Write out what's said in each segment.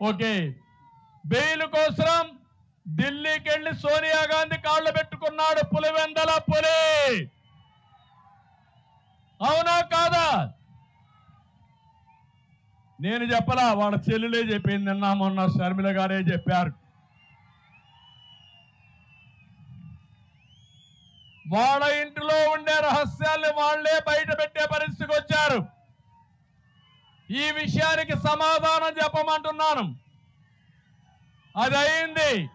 Okay. Bail కోసం ఢిల్లీకి వెళ్ళి సోనియా గాంధీ కాళ్ళు పెట్టుకున్నాడు పులివెందల పులి. అవునా కాదా? నేను చెప్పలా వాళ్ళ చెల్లెలే చెప్పింది నిన్న మొన్న షర్మిల గారే చెప్పారు. వాళ్ళ ఇంటిలో ఉండే రహస్యాల్ని వాళ్ళే బయట పెట్టే పరిస్థితికి వచ్చారు ఈ విషయానికి సమాధానం చెప్పమంటున్నాను. అది అయింది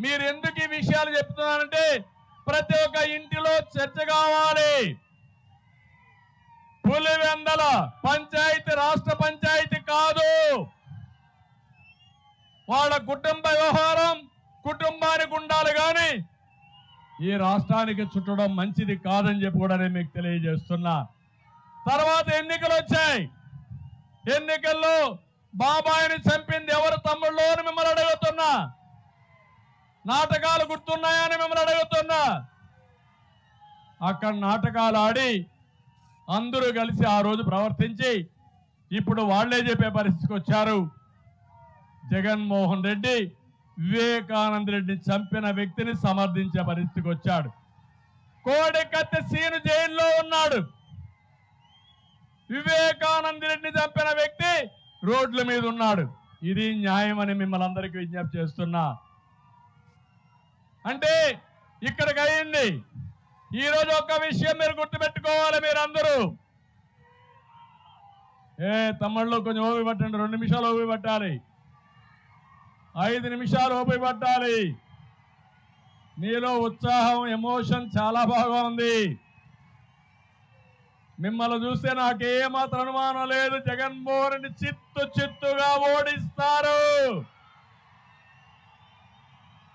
మీరు ఎందుకు ఈ విషయాలు చెప్తున్నారంటే ప్రతి ఒక్క ఇంటిలో చర్చ కావాలి. పులివెందల పంచాయతీ రాష్ట్ర పంచాయతీ కాదు. వాళ్ళ కుటుంబ వ్యవహారం కుటుంబానికి ఉండాలి కానీ ఈ రాష్ట్రానికి చుట్టడం మంచిది కాదని చెప్పి కూడా నేను మీకు తెలియజేస్తున్నా. తర్వాత ఎన్నికలు వచ్చాయి. ఎన్నికల్లో బాబాయిని చంపింది ఎవరు తమ్ముళ్ళు అని మిమ్మల్ని అడుగుతున్నా? నాటకాలు గుర్తున్నాయని మిమ్మల్ని అడుగుతున్నా? అక్కడ నాటకాలు ఆడి అందరూ కలిసి ఆ రోజు ప్రవర్తించి ఇప్పుడు వాళ్ళే చెప్పే పరిస్థితికి వచ్చారు. జగన్మోహన్ రెడ్డి వివేకానంద రెడ్డిని చంపిన వ్యక్తిని సమర్థించే పరిస్థితికి వచ్చాడు. కోడి కత్తి సీను జైల్లో ఉన్నాడు. వివేకానంద రెడ్డిని చంపిన వ్యక్తి రోడ్ల మీద ఉన్నాడు. ఇది న్యాయం అని మిమ్మల్ని అందరికీ విజ్ఞప్తి చేస్తున్నా. అంటే ఇక్కడికి అయింది ఈరోజు ఒక విషయం మీరు గుర్తుపెట్టుకోవాలి మీరందరూ. ఏ తమ్ముళ్ళు కొంచెం ఓపి పట్టండి. రెండు నిమిషాలు ఓపి పట్టాలి. ఐదు నిమిషాలు ఓపి పట్టాలి. నీలో ఉత్సాహం ఎమోషన్ చాలా బాగా ఉంది. మిమ్మల్ని చూస్తే నాకు ఏమాత్రం అనుమానం లేదు. జగన్మోహన్ రెడ్డి చిత్తు చిత్తుగా ఓడిస్తారు.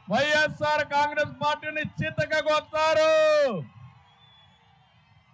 వైఎస్ఆర్ కాంగ్రెస్ పార్టీని చిత్తగా కొత్తారు